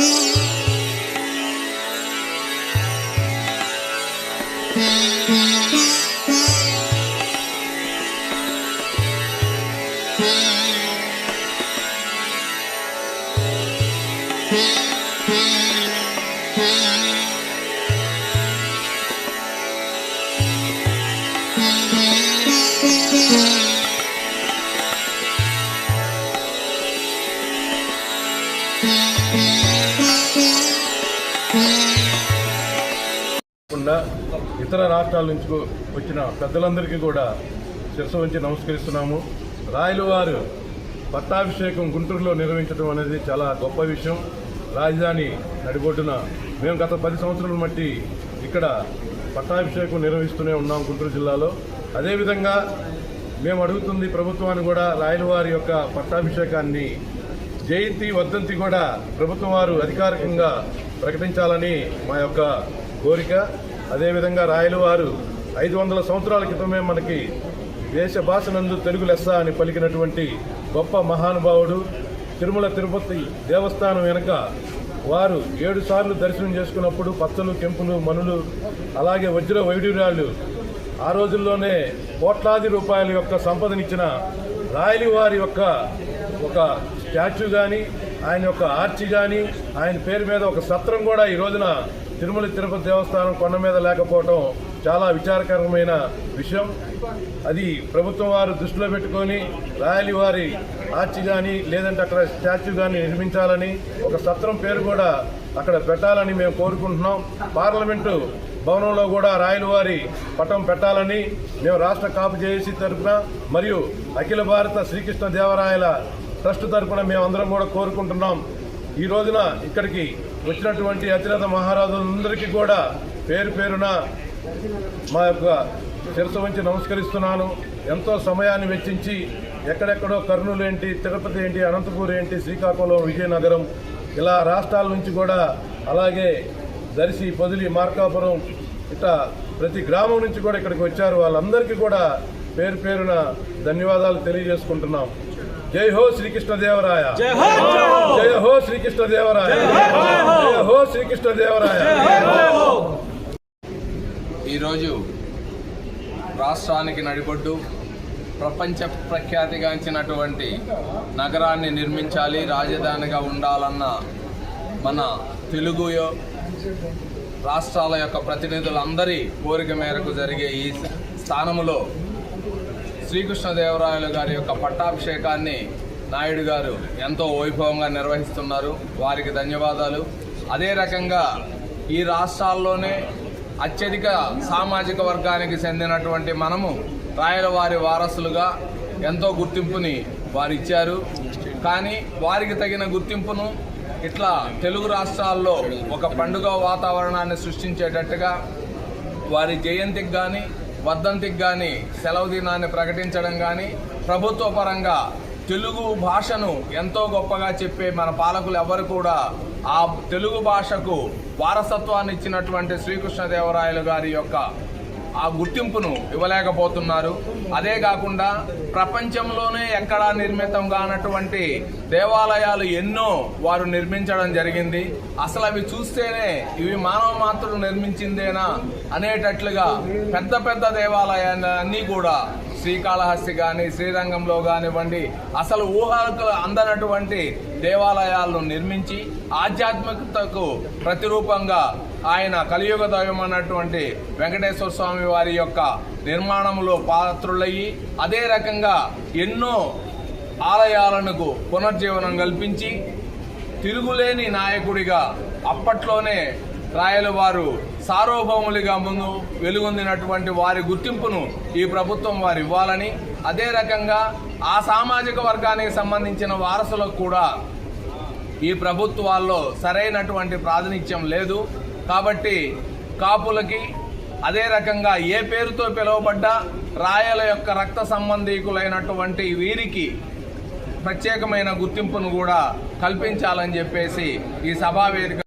Mm-hmm. కాకుండా ఇతర రాష్ట్రాల నుంచి వచ్చిన పెద్దలందరికీ కూడా శిరస వంచి నమస్కరిస్తున్నాము. రాయల వారు పట్టాభిషేకం గుంటూరులో నిర్వహించడం అనేది చాలా గొప్ప విషయం. రాజధాని నడిబొడ్డున మేము గత పది సంవత్సరాల మట్టి ఇక్కడ పట్టాభిషేకం నిర్వహిస్తూనే ఉన్నాం గుంటూరు జిల్లాలో. అదేవిధంగా మేము అడుగుతుంది ప్రభుత్వాన్ని కూడా రాయల వారి యొక్క పట్టాభిషేకాన్ని జయంతి వర్ధంతి కూడా ప్రభుత్వం వారు అధికారికంగా ప్రకటించాలని మా యొక్క కోరిక. అదేవిధంగా రాయల వారు ఐదు వందల సంవత్సరాల క్రితమే మనకి దేశ భాషనందు తెలుగు లెస్స అని పలికినటువంటి గొప్ప మహానుభావుడు తిరుమల తిరుపతి దేవస్థానం వెనుక వారు ఏడు సార్లు దర్శనం చేసుకున్నప్పుడు పచ్చలు కెంపులు మనులు అలాగే వజ్ర వైడ్యురాళ్ళు ఆ రోజుల్లోనే కోట్లాది రూపాయల యొక్క సంపదనిచ్చిన రాయలి వారి యొక్క ఒక స్టాచ్యూ కానీ ఆయన యొక్క ఆర్చి కానీ ఆయన పేరు మీద ఒక సత్రం కూడా ఈ రోజున తిరుమల తిరుపతి దేవస్థానం కొండ మీద లేకపోవటం చాలా విచారకరమైన విషయం. అది ప్రభుత్వం వారు దృష్టిలో పెట్టుకొని రాయలి వారి ఆర్చి కానీ లేదంటే అక్కడ స్టాచ్యూ కానీ నిర్మించాలని ఒక సత్రం పేరు కూడా అక్కడ పెట్టాలని మేము కోరుకుంటున్నాం. పార్లమెంటు భవనంలో కూడా రాయల వారి పటం పెట్టాలని మేము రాష్ట్ర కాపు జేఏసీ తరఫున మరియు అఖిల భారత శ్రీకృష్ణ దేవరాయల ట్రస్ట్ తరఫున మేమందరం కూడా కోరుకుంటున్నాం. ఈ రోజున ఇక్కడికి వచ్చినటువంటి అతిరథ మహారాజులందరికీ కూడా పేరు పేరున మా యొక్క శిరస వంచి నమస్కరిస్తున్నాను. ఎంతో సమయాన్ని వెచ్చించి ఎక్కడెక్కడో కర్నూలు ఏంటి తిరుపతి ఏంటి అనంతపూర్ ఏంటి శ్రీకాకుళం విజయనగరం ఇలా రాష్ట్రాల నుంచి కూడా అలాగే దర్శి పొదిలి మార్కాపురం ఇట్లా ప్రతి గ్రామం నుంచి కూడా ఇక్కడికి వచ్చారు. వాళ్ళందరికీ కూడా పేరు పేరున ధన్యవాదాలు తెలియజేసుకుంటున్నాం. జై హో శ్రీకృష్ణదేవరాయ. జయ హో శ్రీకృష్ణదేవరాయ. జయ హో శ్రీకృష్ణదేవరాయ. ఈరోజు రాష్ట్రానికి నడిబొడ్డు ప్రపంచ ప్రఖ్యాతిగాంచినటువంటి నగరాన్ని నిర్మించాలి రాజధానిగా ఉండాలన్న మన తెలుగు రాష్ట్రాల యొక్క ప్రతినిధులందరి కోరిక మేరకు జరిగే ఈ స్థానములో శ్రీకృష్ణదేవరాయలు గారి యొక్క పట్టాభిషేకాన్ని నాయుడు గారు ఎంతో వైభవంగా నిర్వహిస్తున్నారు. వారికి ధన్యవాదాలు. అదే రకంగా ఈ రాష్ట్రాల్లోనే అత్యధిక సామాజిక వర్గానికి చెందినటువంటి మనము రాయల వారి వారసులుగా ఎంతో గుర్తింపుని వారు ఇచ్చారు కానీ వారికి తగిన గుర్తింపును ఇట్లా తెలుగు రాష్ట్రాల్లో ఒక పండుగ వాతావరణాన్ని సృష్టించేటట్టుగా వారి జయంతికి కానీ వర్ధంతికి కానీ సెలవు దినాన్ని ప్రకటించడం కానీ ప్రభుత్వ పరంగా తెలుగు భాషను ఎంతో గొప్పగా చెప్పే మన పాలకులు ఎవరు కూడా ఆ తెలుగు భాషకు వారసత్వాన్ని ఇచ్చినటువంటి శ్రీకృష్ణదేవరాయలు గారి యొక్క ఆ గుర్తింపును ఇవ్వలేకపోతున్నారు. అదే కాకుండా ప్రపంచంలోనే ఎక్కడా నిర్మితం కానటువంటి దేవాలయాలు ఎన్నో వారు నిర్మించడం జరిగింది. అసలు అవి చూస్తేనే ఇవి మానవ మాత్రం నిర్మించిందేనా అనేటట్లుగా పెద్ద పెద్ద దేవాలయాలన్నీ కూడా శ్రీకాళహస్తి కానీ శ్రీరంగంలో కానివ్వండి అసలు ఊహలకు అందనటువంటి దేవాలయాలను నిర్మించి ఆధ్యాత్మికతకు ప్రతిరూపంగా ఆయన కలియుగ దైవం అన్నటువంటి వెంకటేశ్వర స్వామి వారి యొక్క నిర్మాణంలో పాత్రులయ్యి అదే రకంగా ఎన్నో ఆలయాలకు పునర్జీవనం కల్పించి తిరుగులేని నాయకుడిగా అప్పట్లోనే రాయలు వారు సార్వభౌములుగా ముందు వెలుగొందినటువంటి వారి గుర్తింపును ఈ ప్రభుత్వం వారు ఇవ్వాలని అదే రకంగా ఆ సామాజిక వర్గానికి సంబంధించిన వారసులకు కూడా ఈ ప్రభుత్వాల్లో సరైనటువంటి ప్రాతినిధ్యం లేదు. కాబట్టి కాపులకి అదే రకంగా ఏ పేరుతో పిలువబడ్డా రాయల యొక్క రక్త సంబంధీకులైనటువంటి వీరికి ప్రత్యేకమైన గుర్తింపును కూడా కల్పించాలని చెప్పేసి ఈ సభా వేదిక